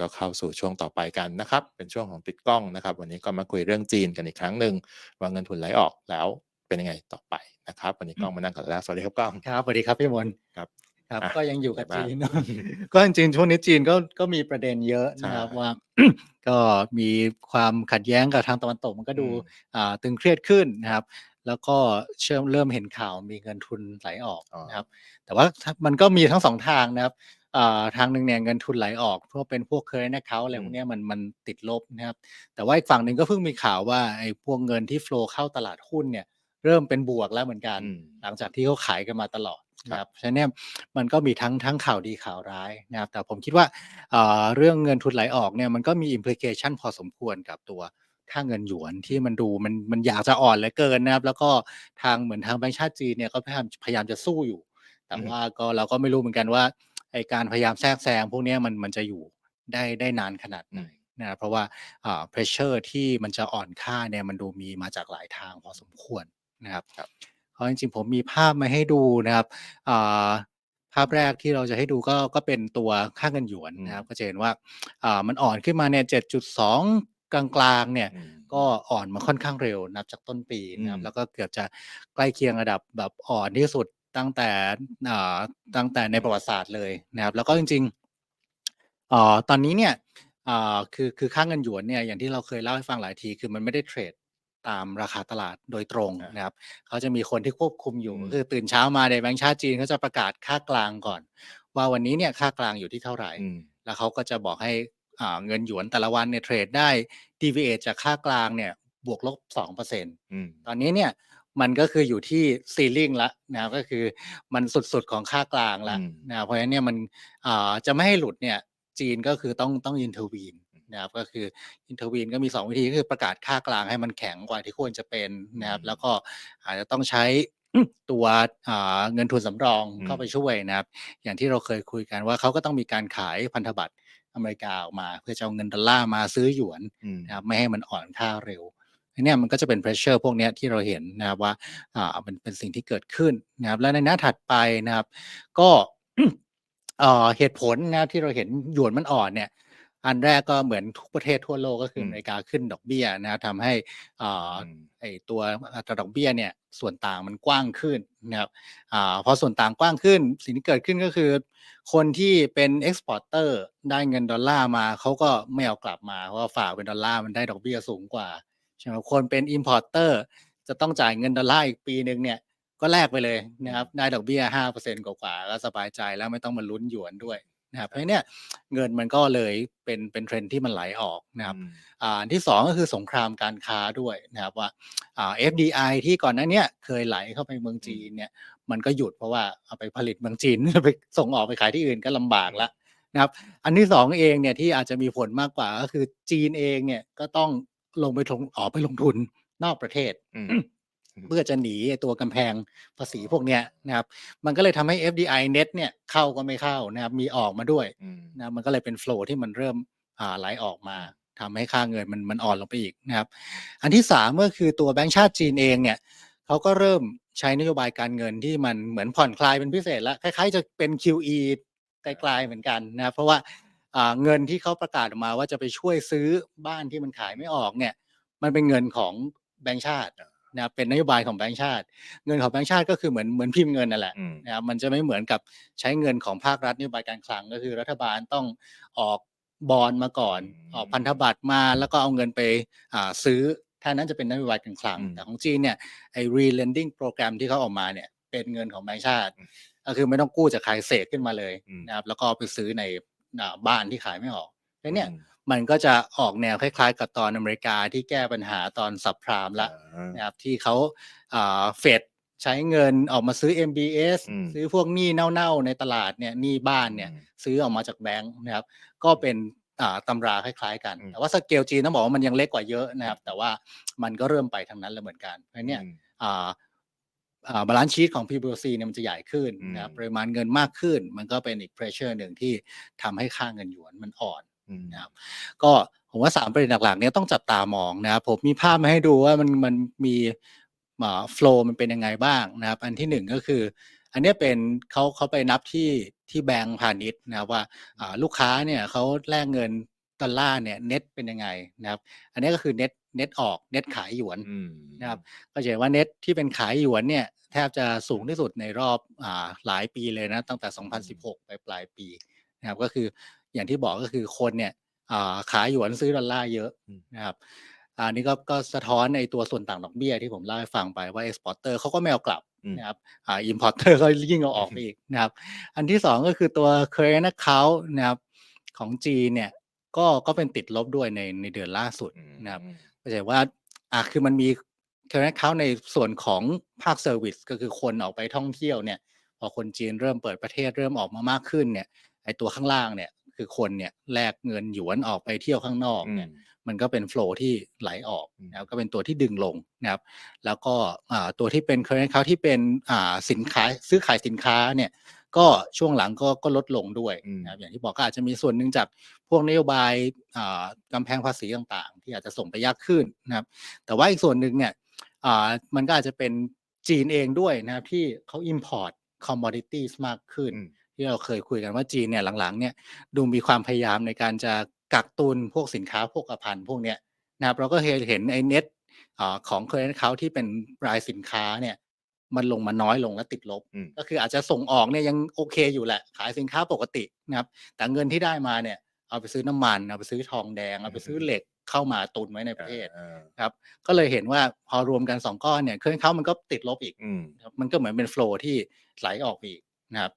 ก็เข้าสู่ช่วงต่อไปกันนะครับ เป็นช่วงของติดกล้องนะครับ วันนี้ก็มาคุยเรื่องจีนกันอีกครั้งหนึ่งว่าเงินทุนไหลออกแล้วเป็นยังไงต่อไปนะครับ วันนี้กล้องมานั่งกันแล้วสวัสดีครับกล้องครับสวัสดีครับพี่มนต์ครับครับอะก็ยังอยู่กับไหนบ้างจีนเนอะก็จริงๆช่วงนี้จีนก็ก็มีประเด็นเยอะนะครับใช่ว่าก็มีความขัดแย้งกับทางตะวันตกมันก็ดูอืมอ่าตึงเครียดขึ้นนะครับ แล้วก็เชื่อมเริ่มเห็นข่าวมีเงินทุนไหลออกอ๋อนะครับ แต่ว่ามันก็มีทั้งสองทางนะครับ อ่าทางหนึ่งเนี่ยเงินทุนไหลออกเพราะเป็นพวก current account อะไรพวกเนี้ยมันมันติดลบนะครับ แต่ว่าอีกฝั่งหนึ่งก็เพิ่งมีข่าวว่าไอ้พวกเงินที่ flow เข้าตลาดหุ้นเนี่ยเริ่มเป็นบวกแล้วเหมือนกันอืมหลังจากที่เขาขายกันมาตลอดนะครับฉะนั้นเนี่ยมันก็มีทั้งทั้งข่าวดีข่าวร้ายนะครับแต่ผมคิดว่าเอ่อเรื่องเงินทุนไหลออกเนี่ยมันก็มี implication พอสมควรกับตัวค่าเงินหยวนที่มันดูมันมันอยากจะอ่อนเหลือเกินนะครับ แล้วก็ทางเหมือนทางแบงก์ชาติจีนเนี่ยก็พยายามพยายามจะสู้อยู่ แต่อือฮึว่าก็เราก็ไม่รู้เหมือนกันว่า ไอการพยายามแทรกแซงพวกเนี้ยมันมันจะอยู่ได้ได้นานขนาดไหนนะครับเพราะว่าอ่า pressure ที่มันจะอ่อนค่าเนี่ยมันดูมีมาจากหลายทางพอสมควรนะครับครับเพราะจริงๆผมมีภาพมาให้ดูนะครับอ่าภาพแรกที่เราจะให้ดูก็ก็เป็นตัวค่าเงินหยวนนะครับ ก็จะเห็นว่าอ่ามันอ่อนขึ้นมาเนี่ย7.2กลางๆเนี่ยอืมก็อ่อนมาค่อนข้างเร็วนับจากต้นปีนะครับอืมแล้วก็เกือบจะใกล้เคียงระดับแบบอ่อนที่สุด ตั้งแต่อ่าตั้งแต่ในประวัติศาสตร์เลยนะครับ แล้วก็จริงๆอ่าตอนนี้เนี่ยอ่าคือคือค่าเงินหยวนเนี่ยอย่างที่เราเคยเล่าให้ฟังหลายที คือมันไม่ได้เทรดตามราคาตลาดโดยตรงอ่านนะครับ เขาจะมีคนที่ควบคุมอยู่อืมคือตื่นเช้ามาในแบงก์ชาติจีนเขาจะประกาศค่ากลางก่อน ว่าวันนี้เนี่ยค่ากลางอยู่ที่เท่าไหร่อืมแล้วเขาก็จะบอกให้อ่าเงินหยวนแต่ละวันเนี่ยเทรดได้ deviate จากค่ากลางเนี่ยบวกลบสองเปอร์เซ็นอืมตอนนี้เนี่ย มันก็คืออยู่ที่ซีลิงละนะครับก็คือมันสุดๆของค่ากลางละอืมนะครับเพราะฉะนั้นเนี่ยมันอ่าจะไม่ให้หลุดเนี่ยจีนก็คือต้องต้องอินเทอร์วีนนะครับก็คืออินเทอร์วีนก็มี 2 วิธีก็คือประกาศค่ากลางให้มันแข็งกว่าที่ควรจะเป็นนะครับอืมแล้วก็อาจจะต้องใช้ตัวอ่าเงินทุนสำรองอืมเข้าไปช่วยนะครับ อย่างที่เราเคยคุยกันว่าเขาก็ต้องมีการขายพันธบัตรอเมริกาออกมา เพื่อจะเอาเงินดอลลาร์มาซื้อหยวนอืมนะครับไม่ให้มันอ่อนค่าเร็วอัน เนี่ยมันก็จะเป็น pressure พวกเนี้ยที่เราเห็นนะครับว่าอ่ามันเป็นสิ่งที่เกิดขึ้นนะครับและในหน้าถัดไปนะครับ ก็เอ่อเหตุผลนะครับที่เราเห็นหยวนมันอ่อนเนี่ยอันแรกก็เหมือนทุกประเทศทั่วโลกก็คือมอเมริกาขึ้นดอกเบี้ยนะครับทำให้อ่าอืมไอตัวอัตราดอกเบี้ยเนี่ยส่วนต่างมันกว้างขึ้นนะครับอ่าพอส่วนต่างกว้างขึ้น สิ่งที่เกิดขึ้นก็คือ คนที่เป็นเอ็กซ์พอร์เตอร์ได้เงินดอลลาร์มาเขาก็ไม่เอากลับมาเพราะว่าฝากเป็นดอลลาร์มันได้ดอกเบี้ยสูงกว่า ใช่ไหมคนเป็นอิ p พอร์เตอร์จะต้องจ่ายเงินดอลลาร์อีกปีหนึ่งเนี่ยก็แลกไปเลยนะครับได้ดอกเบี้ยห้าเปอร์เซ็นกว่าๆก็สบายใจแล้วไม่ต้องมาลุ้นหยวนด้วยนะครับเพราะฉะนั้นเนี่ยเงินมันก็เลยเป็นเป็นเทรนด์ที่มันไหลออกนะครับอืมอ่าอันที่สองก็คือสงครามการค้าด้วยนะครับว่าอ่า FDI ที่ก่อนหน้าเนี้ยเคยไหลเข้าไปเมืองจีนเนี่ยมันก็หยุดเพราะว่าเอาไปผลิตเมืองจีนไปส่งออกไปขายที่อื่นก็ลำบากละนะครับอันที่สองเองเนี่ยที่อาจจะมีผลมากกว่าก็คือจีนเองเนี่ยก็ต้อง ลงไปลงออกไปลงทุนนอกประเทศอืมเพื่อจะหนีไอ้ตัวกำแพงภาษีพวกเนี้ยนะครับ มันก็เลยทำให้ FDI net เนี่ยเข้าก็ไม่เข้านะครับ มีออกมาด้วยอืมนะมันก็เลยเป็นโฟลที่มันเริ่มอ่าไหลออกมาทำให้ค่าเงินมันมันอ่อนลงไปอีกนะครับ อันที่สามก็คือตัวแบงก์ชาติจีนเองเนี่ยเขาก็เริ่มใช้นโยบายการเงินที่มันเหมือนผ่อนคลายเป็นพิเศษแล้วคล้ายๆจะเป็น QE ไกลๆเหมือนกันนะครับเพราะว่าอ่า เงินที่เขาประกาศออกมาว่าจะไปช่วยซื้อบ้านที่มันขายไม่ออกเนี่ย มันเป็นเงินของแบงก์ชาตินะครับเป็นนโยบายของแบงก์ชาติ เงินของแบงก์ชาติก็คือเหมือนเหมือนพิมพ์เงินนั่นแหละอืมนะครับมันจะไม่เหมือนกับใช้เงินของภาครัฐนโยบายการคลังก็คือรัฐบาลต้องออกบอลมาก่อนอืมออกพันธบัตรมาแล้วก็เอาเงินไปอ่าซื้อถ้านั้นจะเป็นนโยบายการคลังอืมแต่ของจีนเนี่ยไอ้ re-lending โปรแกรมที่เขาออกมาเนี่ยเป็นเงินของแบงก์ชาติอืมก็คือไม่ต้องกู้จากใครเสกขึ้นมาเลยอืมนะครับแล้วก็เอาไปซื้อในอ่า บ้านที่ขายไม่ออกแล้วเนี่ยอืมมันก็จะออกแนวคล้ายๆ กับตอนอเมริกาที่แก้ปัญหาตอนสับพรามละอ่านะครับที่เขาเฟดใช้เงินออกมาซื้อ MBS อืมซื้อพวกหนี้เน่าๆในตลาดเนี่ยหนี้บ้านเนี่ยอืมซื้อออกมาจากแบงค์นะครับ ก็เป็นอ่าตำราคล้ายๆกันอืมแต่ว่าสเกลจีนต้องบอกว่ามันยังเล็กกว่าเยอะนะครับ แต่ว่ามันก็เริ่มไปทางนั้นแล้วเหมือนกันเพราะฉะนั้นเนี่ยอืมอ่าอ่า บาลานซ์ชีตของ PBOC เนี่ยมันจะใหญ่ขึ้นนะครับอืมปริมาณเงินมากขึ้น มันก็เป็นอีก pressure หนึ่งที่ทำให้ค่าเงินหยวนมันอ่อนอืมนะครับก็ผมว่าสามประเด็นหลักๆเนี้ต้องจับตามองนะครับผมมีภาพมาให้ดูว่ามันมันมีอ่าโฟล์มันเป็นยังไงบ้างนะครับอันที่หนึ่งก็คือออันเนี้ยเป็นเขาเขาไปนับที่ที่แบงก์พาณิชย์นะครับว่าอ่าลูกค้าเนี่ยเขาแลกเงินดอลลาร์เนี่ยเน็ตเป็นยังไงนะครับอันนี้ก็คือเน็ต เน็ตออกเน็ตขายหยวนอืมนะครับก็จะเห็นว่าเน็ตที่เป็นขายหยวนเนี่ยแทบจะสูงที่สุดในรอบอ่าหลายปีเลยนะตั้งแต่ 2016 ไปปลายปีนะครับก็คืออย่างที่บอกก็คือคนเนี่ยอ่าขายหยวนซื้อดอลลาร์เยอะนะครับอันนี้ก็ก็สะท้อนในตัวส่วนต่างดอกเบี้ยที่ผมเล่าให้ฟังไปว่า exporter เขาก็ไม่เอากลับอืมนะครับอ่า importer ก็ยิ่งเอาออกไปอีกนะครับ อันที่สองก็คือตัว current account นะครับของจีนเนี่ยก็ก็เป็นติดลบด้วยในในเดือนล่าสุดนะครับ ก็จะเห็นว่าอะคือมันมี current account ในส่วนของภาคเซอร์วิสก็คือคนออกไปท่องเที่ยวเนี่ย พอคนจีนเริ่มเปิดประเทศเริ่มออกมามากขึ้นเนี่ยไอตัวข้างล่างเนี่ยคือคนเนี่ยแลกเงินหยวนออกไปเที่ยวข้างนอกเนี่ยมันก็เป็นโฟลที่ไหลออกอืมนะครับก็เป็นตัวที่ดึงลงนะครับ แล้วก็อ่าตัวที่เป็น current account ที่เป็นอ่าสินค้าซื้อขายสินค้าเนี่ย ก็ช่วงหลังก็ก็ลดลงด้วยอืมนะครับอย่างที่บอกก็อาจจะมีส่วนหนึ่งจากพวกนโยบายอ่ากำแพงภาษีต่างๆ ที่อาจจะส่งไปยากขึ้นนะครับ แต่ว่าอีกส่วนหนึ่งเนี่ยอ่ามันก็อาจจะเป็นจีนเองด้วยนะครับที่เขา import commodities มากขึ้นอืมที่เราเคยคุยกันว่าจีนเนี่ยหลังๆเนี่ยดูมีความพยายามในการจะกักตุนพวกสินค้าพวกอภัณฑ์พวกเนี้ยนะครับเราก็เห็นเห็นไอ้เน็ตของ current account ที่เป็นรายสินค้าเนี่ย มันลงมาน้อยลงและติดลบ อืม ก็คืออาจจะส่งออกเนี่ยยังโอเคอยู่แหละ ขายสินค้าปกตินะครับ แต่เงินที่ได้มาเนี่ย เอาไปซื้อน้ำมัน เอาไปซื้อทองแดง เอาไปซื้อเหล็กเข้ามาตุนไว้ในประเทศอ่าครับก็เลยเห็นว่าพอรวมกันสองก้อนเนี่ยเครื่องเขามันก็ติดลบอีก อืมครับมันก็เหมือนเป็นโฟลว์ที่ไหลออกไปอีกนะครับ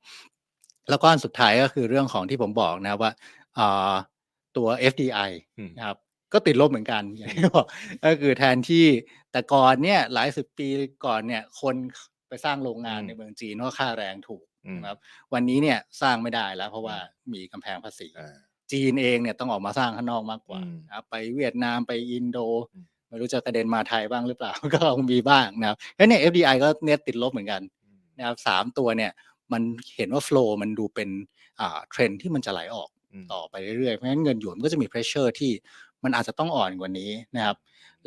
แล้วก้อนสุดท้ายก็คือเรื่องของที่ผมบอกนะครับว่าอ่าตัว FDI อืม นะครับ ก็ติดลบเหมือนกันอย่างที่บอกก็คือแทนที่แต่ก่อนเนี่ยหลายสิบปีก่อนเนี่ยคนไปสร้างโรงงานอืมในเมืองจีนเพราะค่าแรงถูกอืมนะครับ วันนี้เนี่ยสร้างไม่ได้แล้ว เพราะว่ามีกำแพงภาษีอ่าจีนเองเนี่ยต้องออกมาสร้างข้างนอกมากกว่าอืมนะครับไปเวียดนามไปอินโดอืมไม่รู้จะกระเด็นมาไทยบ้างหรือเปล่า ก็คงมีบ้างนะครับแล้วเนี่ย FDI ก็เน็ตติดลบเหมือนกันนะครับสามตัวเนี่ยมันเห็นว่าโฟล์มันดูเป็นอ่าเทรนที่มันจะไหลออกอืมต่อไปเรื่อยๆ เพราะฉะนั้นเงินหยวนมันก็จะมีเพรสเชอร์ที่ มันอาจจะต้องอ่อนกว่านี้นะครับ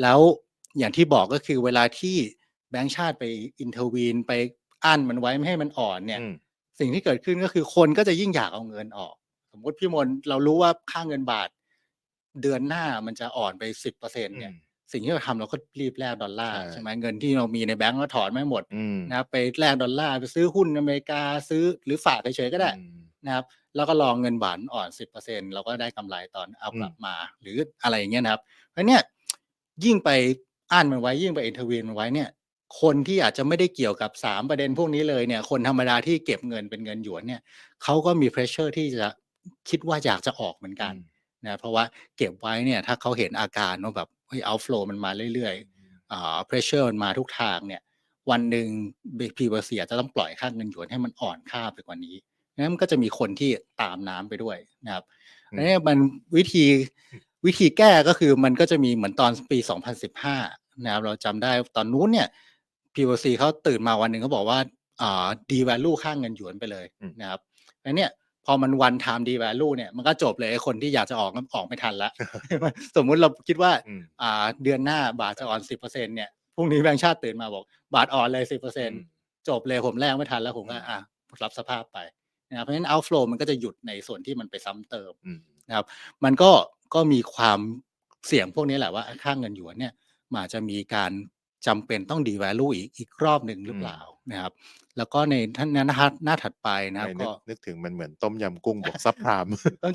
แล้วอย่างที่บอกก็คือเวลาที่แบงก์ชาติไปอินเทอร์วีนไปอั้นมันไว้ไม่ให้มันอ่อนเนี่ยอืมสิ่งที่เกิดขึ้นก็คือคนก็จะยิ่งอยากเอาเงินออก สมมติพี่มนต์เรารู้ว่าค่าเงินบาท เดือนหน้ามันจะอ่อนไปสิบเปอร์เซ็นเนี่ย สิ่งที่เราทำเราก็รีบแลกดอลลาร์ใช่ใช่ไหมเงินที่เรามีในแบงก์ก็ถอนไม่หมดอืมนะครับไปแลกดอลลาร์ไปซื้อหุ้นอเมริกาซื้อหรือฝากเฉยๆก็ได้อืม นะครับแล้วก็รองเงินบาทอ่อนสิบเปอร์เซ็นเราก็ได้กำไรตอนเอากลับมา หรืออะไรอย่างเงี้ยนะครับ เพราะเนี่ยยิ่งไปอ่านมันไว้ยิ่งไปอินเทอร์วีนมันไว้เนี่ย คนที่อาจจะไม่ได้เกี่ยวกับสามประเด็นพวกนี้เลยเนี่ย คนธรรมดาที่เก็บเงินเป็นเงินหยวนเนี่ยเขาก็มีเพรสเชอร์ที่จะคิดว่าอยากจะออกเหมือนกันนะเพราะว่าเก็บไว้เนี่ยถ้าเขาเห็นอาการว่าแบบเฮ้ยเอาฟลูมันมาเรื่อยๆอ่า pressure มันมาทุกทางเนี่ย วันหนึ่งพีเวอร์เซียจะต้องปล่อยค่าเงินหยวนให้มันอ่อนค่าไปกว่านี้ งั้นมันก็จะมีคนที่ตามน้ำไปด้วยนะครับอืมนี่มันวิธีวิธีแก้ก็คือมันก็จะมีเหมือนตอนปี 2015 นะครับ เราจำได้ตอนนู้นเนี่ย PVC เขาตื่นมาวันหนึ่งเขาบอกว่าอ่า devalue ค่าเงินหยวนไปเลยอืมนะครับแล้วเนี่ยพอมัน one time devalue เนี่ยมันก็จบเลยไอ้คนที่อยากจะออกก็ออกไม่ทันละสมมุติเราคิดว่าอืมอ่าเดือนหน้าบาทจะอ่อนสิบเปอร์เซ็นเนี่ยพรุ่งนี้แบงก์ชาติตื่นมาบอก บาทอ่อนเลยสิบเปอร์เซ็นจบเลยผมแลกไม่ทันแล้วผมก็อืมอะรับสภาพไป นะครับเพราะฉะนั้น outflow มันก็จะหยุดในส่วนที่มันไปซ้ำเติมอืม นะครับ มันก็ก็มีความเสี่ยงพวกนี้แหละว่าค่าเงินหยวนเนี่ยมันอาจจะมีการจำเป็นต้อง devalue อีกอีกรอบหนึ่งหรือเปล่านะครับ แล้วก็ในท่านหน้าหน้าถัดไปนะครับไม่นึก็ กนึกถึงมันเหมือนต้มยำกุ้งบวกซับพราม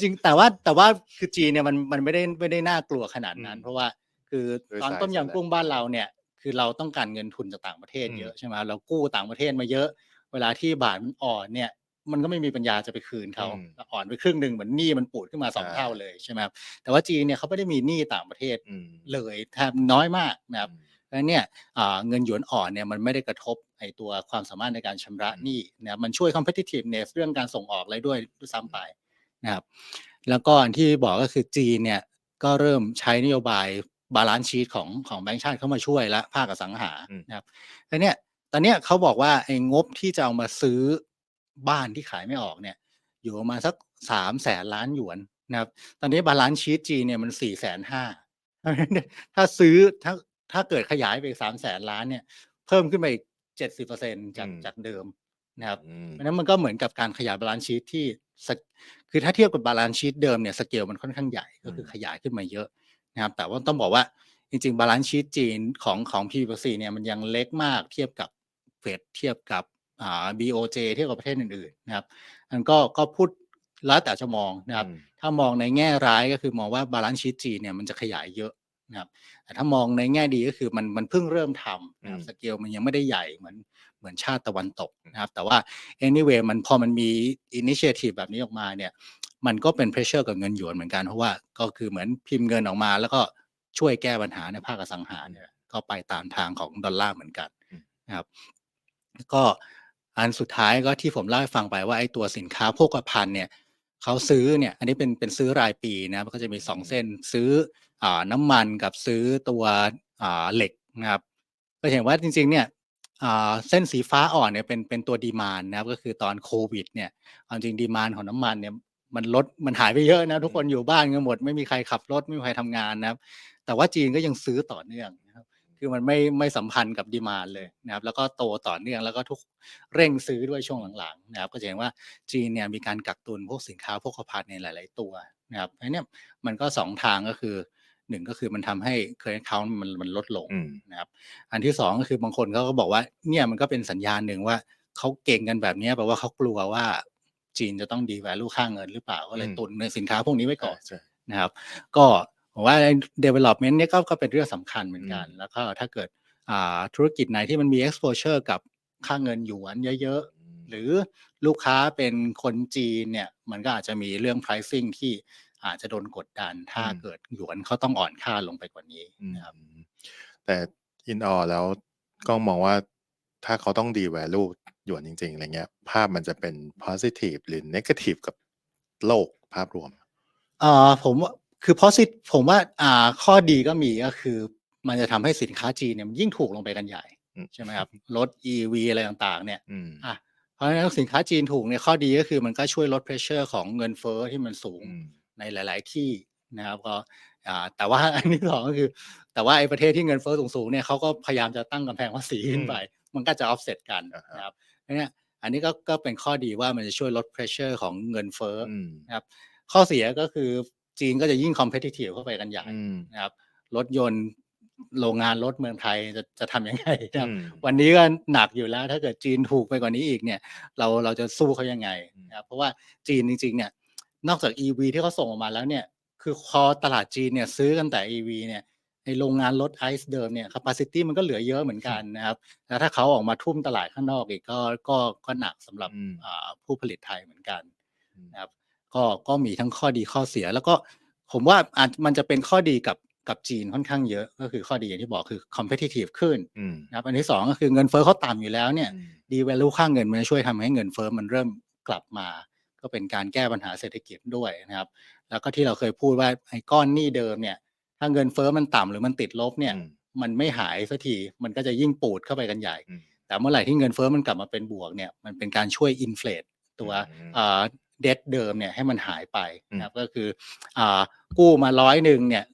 จริงๆแต่ว่าแต่ว่าคือจีนเนี่ยมันมันไม่ได้ไม่ได้น่ากลัวขนาดนั้น อืมเพราะว่าคือด้วยตอน size ต้มแหละยำกุ้งบ้านเราเนี่ย คือเราต้องการเงินทุนจากต่างประเทศอืม เยอะใช่ไหมเรากู้ต่างประเทศมาเยอะ เวลาที่บาทมันอ่อนเนี่ย มันก็ไม่มีปัญญาจะไปคืนเขาอ่อนไปครึ่งหนึ่งเหมือนหนี้มันปูดขึ้นมาสองเท่าเลยใช่ไหมครับแต่ว่าจีนเนี่ยเขาไม่ได้มีหนี้ต่างประเทศอืมเลยแทบน้อยมากนะครับ เพราะฉะนั้นเนี่ยอ่าเงินหยวนอ่อนเนี่ยมันไม่ได้กระทบไอตัวความสามารถในการชำระอืมหนี้นะครับมันช่วย competitiveness เรื่องการส่งออกอะไรด้วยด้วยซ้ำไปนะครับแล้วก็อันที่บอกก็คือจีนเนี่ยก็เริ่มใช้นโยบายบาลานซ์ชีตของของแบงก์ชาติเข้ามาช่วยและภาคอสังหาอืม นะครับแล้วเนี่ยตอนเนี้ยเขาบอกว่าไอ้งบที่จะเอามาซื้อ บ้านที่ขายไม่ออกเนี่ยอยู่ประมาณสักสามแสนล้านหยวนนะครับตอนนี้บาลานซ์ชีตจีนเนี่ยมันสี่แสนห้าถ้าซื้อถ้าถ้าเกิดขยายไปสามแสนล้านเนี่ย เพิ่มขึ้นไปอีกเจ็ดสิบเปอร์เซ็นจากอืมจากเดิมนะครับอืมเพราะฉะนั้นมันก็เหมือนกับการขยายบาลานซ์ชีตที่สกคือถ้าเทียบกับบาลานซ์ชีตเดิมเนี่ยสเกลมันค่อนข้างใหญ่ก็คือขยายขึ้นมาเยอะนะครับ แต่ว่าต้องบอกว่าจริงๆบาลานซ์ชีตจีนของของ PBC เนี่ยมันยังเล็กมากเทียบกับเฟดเทียบกับ อ่า BOJ เทียบกับประเทศอื่นๆนะครับอันก็ก็พูดแล้วแต่จะมองนะครับอืมถ้ามองในแง่ร้ายก็คือมองว่าบาลานซ์ชีตจีนเนี่ยมันจะขยายเยอะนะครับแต่ถ้ามองในแง่ดีก็คือมันมันเพิ่งเริ่มทำนะครับอืมสเกลมันยังไม่ได้ใหญ่เหมือนเหมือนชาติตะวันตกนะครับ แต่ว่า anyway มันพอมันมี initiative แบบนี้ออกมาเนี่ยมันก็เป็น pressure กับเงินหยวนเหมือนกันเพราะว่าก็คือเหมือนพิมพ์เงินออกมา แล้วก็ช่วยแก้ปัญหาในภาคอสังหาเนี่ยก็ไปตามทางของดอลลาร์เหมือนกันนะครับ ก็ อันสุดท้ายก็ที่ผมเล่าให้ฟังไปว่าไอ้ตัวสินค้าโภคภัณฑ์เนี่ยเขาซื้อเนี่ย อันนี้เป็นเป็นซื้อรายปีนะมันก็จะมีสองเส้นซื้ออ่าน้ำมันกับซื้อตัวอ่าเหล็กนะครับก็เห็นว่าจริงๆเนี่ยอ่าเส้นสีฟ้าอ่อนเนี่ยเป็นเป็นตัวดีมานนะครับก็คือตอนโควิดเนี่ยเอาจริงดีมานของน้ำมันเนี่ยมันลดมันหายไปเยอะนะ ทุกคนอยู่บ้านกันหมด ไม่มีใครขับรถไม่มีใครทำงานนะครับ แต่ว่าจีนก็ยังซื้อต่อเนื่องนะครับ คือมันไม่ไม่สัมพันธ์กับดีมานเลยนะครับแล้วก็โตต่อเนื่องแล้วก็ทุกเร่งซื้อด้วยช่วงหลังๆนะครับก็จะเห็นว่าจีนเนี่ยมีการกักตุนพวกสินค้าโภคภัณฑ์ในหลาย ๆ ตัวนะครับอันเนี้ยมันก็สองทางก็คือหนึ่งก็คือมันทำให้ current account มันมันลดลงอืมนะครับอันที่สองก็คือบางคนเขาก็บอกว่าเนี่ยมันก็เป็นสัญญาณหนึ่งว่าเขาเก่งกันแบบเนี้ยแปลว่าเขากลัวว่าจีนจะต้องดี value ค่าเงินหรือเปล่าก็เลยอืมตุนในสินค้าพวกนี้ไว้ก่อนใช่นะครับ ก็ ผมว่า development เนี่ยก็ก็เป็นเรื่องสำคัญเหมือนกันอืมแล้วก็ถ้าเกิดอ่าธุรกิจไหนที่มันมี exposure กับค่าเงินหยวนเยอะอืมๆหรือลูกค้าเป็นคนจีนเนี่ยมันก็อาจจะมีเรื่อง pricing ที่อาจจะโดนกดดัน ถ้าอืมเกิดหยวนเขาต้องอ่อนค่าลงไปกว่านี้อืมนะครับแต่อินออแล้วก็มองว่าถ้าเขาต้องดี value หยวนจริงๆอะไรเงี้ย ภาพมันจะเป็น positive หรือ negative กับโลกภาพรวมอ่าผม ว่าคือ positive ผมว่าอ่าข้อดีก็มีก็คือ มันจะทำให้สินค้าจีนเนี่ยมันยิ่งถูกลงไปกันใหญ่อืมใช่ไหมครับรถ EV อะไรต่างๆ เนี่ยอืมอะเพราะฉะนั้นสินค้าจีนถูกเนี่ยข้อดีก็คือมันก็ช่วยลด pressure ของเงินเฟ้อที่มันสูงอืมในหลาย ๆ ที่นะครับก็อ่าแต่ว่าอันที่สองก็คือ แต่ว่าไอ้ประเทศที่เงินเฟ้อสูงๆเนี่ยเขาก็พยายามจะตั้งกำแพงภาษีขึ้นไป มันก็จะ offset กันอ่าฮะนะครับเพราะเนี่ยอันนี้ก็ก็เป็นข้อดีว่ามันจะช่วยลด pressure ของเงินเฟ้อออืมนะครับข้อเสียก็คือ จีนก็จะยิ่ง competitive เข้าไปกันใหญ่อืมนะครับ รถยนต์โรงงานรถเมืองไทยจะจะทำยังไงนะครับอืมวันนี้ก็หนักอยู่แล้ว ถ้าเกิดจีนถูกไปกว่านี้อีกเนี่ย เราเราจะสู้เขายังไงนะครับเพราะว่าจีนจริง ๆ เนี่ย นอกจาก EV ที่เขาส่งออกมาแล้วเนี่ย คือพอตลาดจีนเนี่ยซื้อกันแต่ EV เนี่ยในโรงงานรถไอซ์เดิมเนี่ย capacity มันก็เหลือเยอะเหมือนกันนะครับ แล้วถ้าเขาออกมาทุ่มตลาดข้างนอกอีกก็ก็ก็หนักสำหรับอืมอ่าผู้ผลิตไทยเหมือนกันอืมนะครับ ก็ก็มีทั้งข้อดีข้อเสีย แล้วก็ผมว่าอาจมันจะเป็นข้อดีกับกับจีนค่อนข้างเยอะ ก็คือข้อดีอย่างที่บอกคือ competitive ขึ้นอืมนะครับอันที่สองก็คือเงินเฟ้อเขาต่ำอยู่แล้วเนี่ยอืมดี value ค่าเงินมันจะช่วยทำให้เงินเฟ้อมันเริ่มกลับมา ก็เป็นการแก้ปัญหาเศรษฐกิจด้วยนะครับ แล้วก็ที่เราเคยพูดว่าไอ้ก้อนหนี้เดิมเนี่ย ถ้าเงินเฟ้อมันต่ำหรือมันติดลบเนี่ยอืมมันไม่หายสักทีมันก็จะยิ่งปูดเข้าไปกันใหญ่อืมแต่เมื่อไหร่ที่เงินเฟ้อมันกลับมาเป็นบวกเนี่ยมันเป็นการช่วยอินฟล t ตัวอืม เอ่อเดทเดิมเนี่ยให้มันหายไปนะครับก็คืออ่ากู้มาร้อยหนึ่งเนี่ย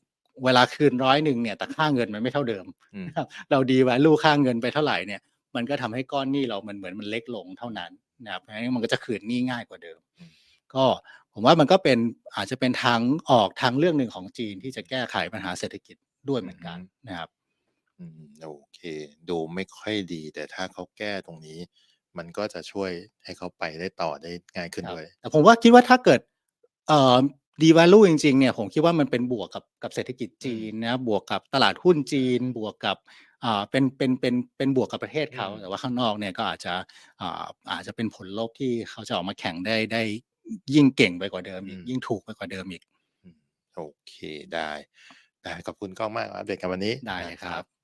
เวลาคืนร้อยหนึ่งเนี่ยแต่ค่าเงินมันไม่เท่าเดิมอืมนะครับเราดี value ค่าเงินไปเท่าไหร่เนี่ยมันก็ทำให้ก้อนหนี้เรามันเหมือนมันเล็กลงเท่านั้นนะครับเพราะฉะนั้นมันก็จะคืนหนี้ง่ายกว่าเดิมอืมก็ผมว่ามันก็เป็นอาจจะเป็นทางออกทางเรื่องหนึ่งของจีนที่จะแก้ไขปัญหาเศรษฐกิจด้วยเหมือนกันนะครับอืมโอเค ดูไม่ค่อยดี แต่ถ้าเขาแก้ตรงนี้ มันก็จะช่วยให้เขาไปได้ต่อได้ง่ายขึ้นครับด้วยแต่ผมว่าคิดว่าถ้าเกิดเอ่อดี value จริงๆเนี่ยผมคิดว่ามันเป็นบวกกับกับเศรษฐกิจจีนนะบวกกับตลาดหุ้นจีน บวกกับอ่าเป็นเป็นเป็นเป็นบวกกับประเทศเขาอืมแต่ว่าข้างนอกเนี่ยก็อาจจะอ่าอาจจะเป็นผลลบที่เขาจะออกมาแข่งได้ได้ยิ่งเก่งไปกว่าเดิมอีกยิ่งถูกไปกว่าเดิมอีกอืมโอเคได้ได้ขอบคุณก้องมากอัปเดตกันวันนี้ได้เลยครับ